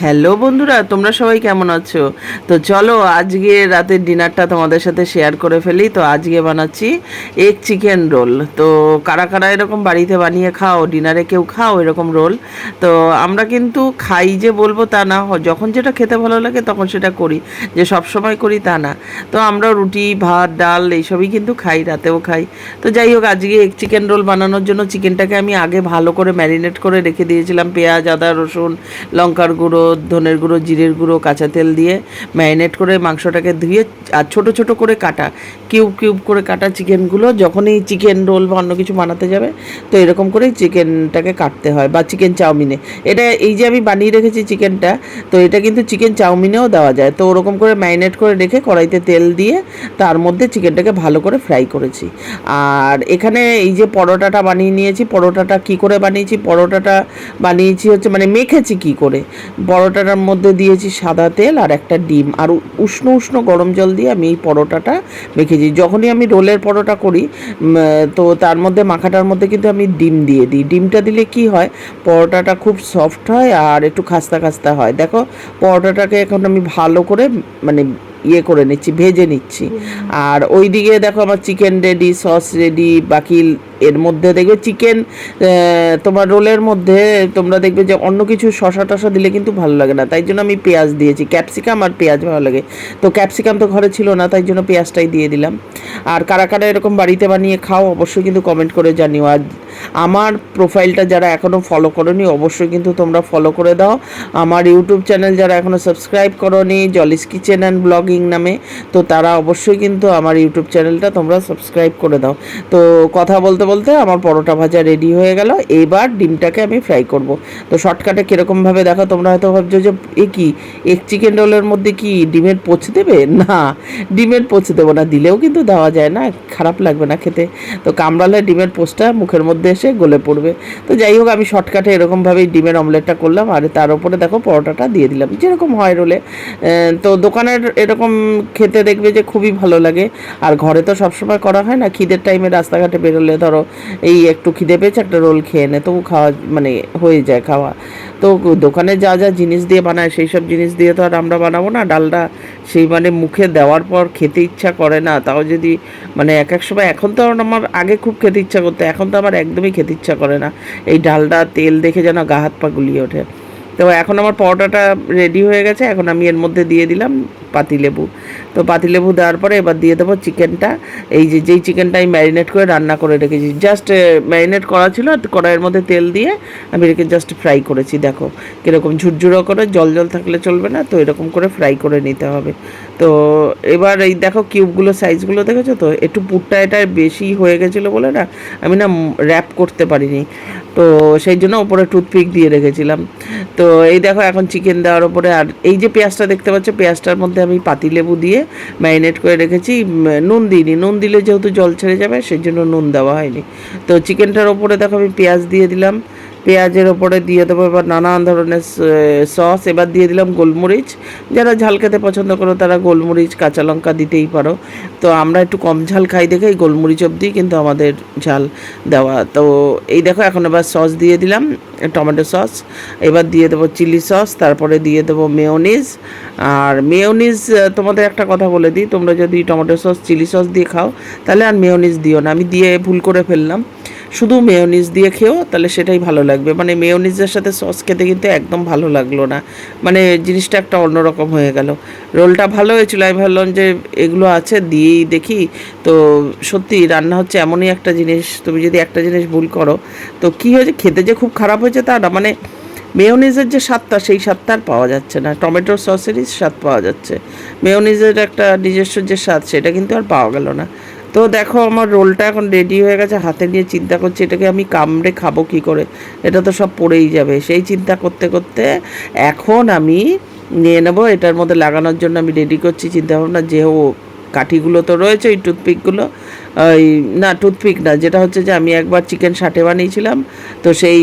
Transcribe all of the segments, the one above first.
Hello বন্ধুরা, তোমরা সবাই কেমন আছো? তো চলো, আজকে রাতের ডিনারটা তোমাদের সাথে শেয়ার করে ফেলি। তো আজকে বানাচ্ছি এগ চিকেন রোল তো কারা কারা এরকম বাড়িতে বানিয়ে খাও, ডিনারে কেউ খাও এরকম রোল তো আমরা কিন্তু খাই যে বলব তা না, যখন যেটা খেতে ভালো লাগে তখন সেটা করি, যে সব সময় করি তা না। তো আমরা রুটি, ভাত, ডাল এইসবই কিন্তু খাই, রাতেও খাই। তো যাই হোক, আজকে এগ চিকেন রোল বানানোর জন্য চিকেনটাকে আমি আগে ভালো করে ম্যারিনেট করে রেখে দিয়েছিলাম। পেঁয়াজ, আদা, রসুন, লঙ্কার গুঁড়ো ধনের গুঁড়ো, জিরের গুঁড়ো, কাঁচা তেল দিয়ে ম্যারিনেট করে মাংসটাকে ধুয়ে আর ছোট ছোট করে কাটা, কিউব কিউব করে কাটা চিকেনগুলো যখনই চিকেন রোল বা অন্য কিছু বানাতে যাবে, তো এরকম করেই চিকেনটাকে কাটতে হয় বা চিকেন চাউমিনে। এটা এই যে আমি বানিয়ে রেখেছি চিকেনটা, তো এটা কিন্তু চিকেন চাউমিনেও দেওয়া যায়। তো ওরকম করে ম্যারিনেট করে রেখে কড়াইতে তেল দিয়ে তার মধ্যে চিকেনটাকে ভালো করে ফ্রাই করেছি। আর এখানে এই যে পরোটাটা বানিয়ে নিয়েছি, পরোটাটা কি করে বানিয়েছি? পরোটাটা বানিয়েছি হচ্ছে মানে মেখেছি কি করে? পরোটাটার মধ্যে দিয়েছি সাদা তেল আর একটা ডিম। আর উষ্ণ উষ্ণ গরম জল দিয়ে আমি এই পরোটাটা মেখেছি। যখনই আমি রোলের পরোটা করি তো তার মধ্যে মাখাটার মধ্যে কিন্তু আমি ডিম দিয়ে দিই। ডিমটা দিলে কি হয়, পরোটাটা খুব সফট হয় আর একটু খাস্তা খাস্তা হয়। দেখো, পরোটাটাকে এখন আমি ভালো করে মানে ইয়ে করে নিচ্ছি, ভেজে নিচ্ছি। আর ওই দিকে দেখো আমার চিকেন রেডি সস রেডি বাকি এর মধ্যে দেখবে চিকেন তোমার রোলের মধ্যে তোমরা দেখবে যে অন্য কিছু শশা টশা দিলে কিন্তু ভালো লাগে না। তাই জন্য আমি পেঁয়াজ দিয়েছি ক্যাপসিকাম আর পেঁয়াজ ভালো লাগে। তো ক্যাপসিকাম তো ঘরে ছিল না, তাই জন্য পেঁয়াজটাই দিয়ে দিলাম। আর কারা কারা এরকম বাড়িতে বানিয়ে খাও অবশ্যই কিন্তু কমেন্ট করে জানিও। আর আমার প্রোফাইলটা যারা এখনও ফলো করনি, অবশ্যই কিন্তু তোমরা ফলো করে দাও। আমার ইউটিউব চ্যানেল যারা এখনও সাবস্ক্রাইব করনি জলিস কিচেন অ্যান্ড ব্লগিং নামে, তো তারা অবশ্যই কিন্তু আমার ইউটিউব চ্যানেলটা তোমরা সাবস্ক্রাইব করে দাও। তো কথা বলতে বলতে আমার পরোটা ভাজা রেডি হয়ে গেল, এবার ডিমটাকে আমি ফ্রাই করব। তো শর্টকাটে কীরকমভাবে দেখো, তোমরা হয়তো ভাবছ যে, এ কি এক চিকেন রোলের মধ্যে কি ডিমের পোচ দেবে? না, ডিমের পোচ দেবো না, দিলেও কিন্তু দেওয়া যায় না, খারাপ লাগবে না খেতে। তো কামড়ালে ডিমের পোচটা মুখের মধ্যে এসে গলে পড়বে। তো যাই হোক, আমি শর্টকাটে এরকমভাবেই ডিমের অমলেটটা করলাম। আর তার উপরে দেখো, পরোটাটা দিয়ে দিলাম। যেরকম হয় রোলে। তো দোকানের এরকম খেতে দেখবে যে খুবই ভালো লাগে। আর ঘরে তো সবসময় করা হয় না, খিদের টাইমে রাস্তাঘাটে বেরোলে ধরো, এই একটু খিদে পেয়েছে, একটা রোল খেয়ে নে, তবু খাওয়া মানে হয়ে যায় খাওয়া। তো দোকানে যা যা জিনিস দিয়ে বানায়, সেই সব জিনিস দিয়ে তো আর আমরা বানাবো না। ডালটা সেই মানে মুখে দেওয়ার পর খেতে ইচ্ছা করে না। তাও যদি মানে এক এক সময়, এখন তো আমার আগে খুব খেতে ইচ্ছা করতো, এখন তো আমার একদমই খেতে ইচ্ছা করে না। এই ডালটা তেল দেখে যেন গা হাত পা গুলিয়ে ওঠে। তো এখন আমার পরোটাটা রেডি হয়ে গেছে, এখন আমি এর মধ্যে দিয়ে দিলাম পাতিলেবু। তো পাতিলেবু দেওয়ার পরে এবার দিয়ে দেবো চিকেনটা। এই যে, যেই চিকেনটা আমি ম্যারিনেট করে রান্না করে রেখেছি। জাস্ট ম্যারিনেট করা ছিল, আর কড়াইয়ের মধ্যে তেল দিয়ে আমি এটাকে জাস্ট ফ্রাই করেছি, দেখো। কীরকম ঝুরঝুরো করে, জল জল থাকলে চলবে না, তো এরকম করে ফ্রাই করে নিতে হবে। তো এবার এই দেখো কিউবগুলো সাইজগুলো দেখেছ তো? একটু পুরটা এটা বেশি হয়ে গেছিল বলে না, আমি না র্যাপ করতে পারিনি। তো সেই জন্য ওপরে টুথপিক দিয়ে রেখেছিলাম। তো এই দেখো এখন চিকেন দেওয়ার ওপরে আর এই যে পেঁয়াজটা দেখতে পাচ্ছ, পেঁয়াজটার মধ্যে আমি পাতিলেবু দিয়ে ম্যারিনেট করে রেখেছি নুন দিইনি। নুন দিলে যেহেতু জল ছেড়ে যাবে, সেই জন্য নুন দেওয়া হয়নি। তো চিকেনটার ওপরে দেখো আমি পেঁয়াজ দিয়ে দিলাম। পেঁয়াজের ওপরে দিয়ে দেবো, এবার নানান ধরনের সস এবার দিয়ে দিলাম গোলমরিচ। যারা ঝাল খেতে পছন্দ করো, তারা গোলমরিচ, কাঁচা লঙ্কা দিতেই পারো। তো আমরা একটু কম ঝাল খাই দেখে এই গোলমরিচ অবধি কিন্তু আমাদের ঝাল দেওয়া। তো এই দেখো, এখন এবার সস দিয়ে দিলাম, টমেটো সস এবার দিয়ে দেবো চিলি সস তারপরে দিয়ে দেবো মেয়োনিজ আর মেয়োনিজ তোমাদের একটা কথা বলে দিই, তোমরা যদি টমেটো সস চিলি সস দিয়ে খাও, তাহলে আর মেয়োনিজ দিও না। আমি দিয়ে ভুল করে ফেললাম। শুধু মেয়োনিজ দিয়ে খেও, তাহলে সেটাই ভালো লাগবে। মানে মেয়োনিজের সাথে সস খেতে কিন্তু একদম ভালো লাগল না। মানে জিনিসটা একটা অন্যরকম হয়ে গেল। রোলটা ভালো হয়েছিল, আমি ভাবলাম যে এগুলো আছে, দিয়েই দেখি। তো সত্যি রান্না হচ্ছে এমনই একটা জিনিস, তুমি যদি একটা জিনিস ভুল করো, তো কী হয়েছে, খেতে যে খুব খারাপ হয়েছে তা না। মানে মেয়োনিজের যে স্বাদটা, সেই স্বাদটা আর পাওয়া যাচ্ছে না। টমেটোর সসেরই স্বাদ পাওয়া যাচ্ছে। মেয়োনিজের একটা নিজস্ব যে স্বাদ, সেটা কিন্তু আর পাওয়া গেল না। তো দেখো আমার রোলটা এখন রেডি হয়ে গেছে, হাতে নিয়ে চিন্তা করছি এটাকে আমি কামড়ে খাব কি করে? এটা তো সব পড়েই যাবে। সেই চিন্তা করতে করতে এখন আমি নিয়ে নেব, এটার মধ্যে লাগানোর জন্য আমি রেডি করছি চিন্তা ভাবনা যে ও কাঠিগুলো তো রয়েছে, ওই টুথপিকগুলো ওই, না টুথপিক না, যেটা হচ্ছে যে আমি একবার চিকেন সাটে বানিয়েছিলাম, তো সেই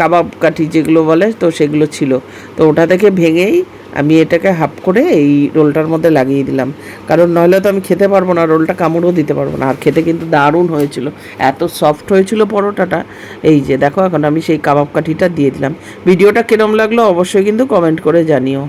কাবাব কাঠি যেগুলো বলে, তো সেগুলো ছিল। তো ওটা থেকে ভেঙেই আমি এটাকে হাফ করে এই রোলটার মধ্যে লাগিয়ে দিলাম। কারণ নইলে তো আমি খেতে পারব না, রোলটা কামড়ও দিতে পারব না। আর খেতে কিন্তু দারুণ হয়েছিল। এত সফট হয়েছিল পরোটাটা। এই যে দেখো, এখন আমি সেই কাবাব কাঠিটা দিয়ে দিলাম। ভিডিওটা কিরম লাগল অবশ্যই কিন্তু কমেন্ট করে জানিও।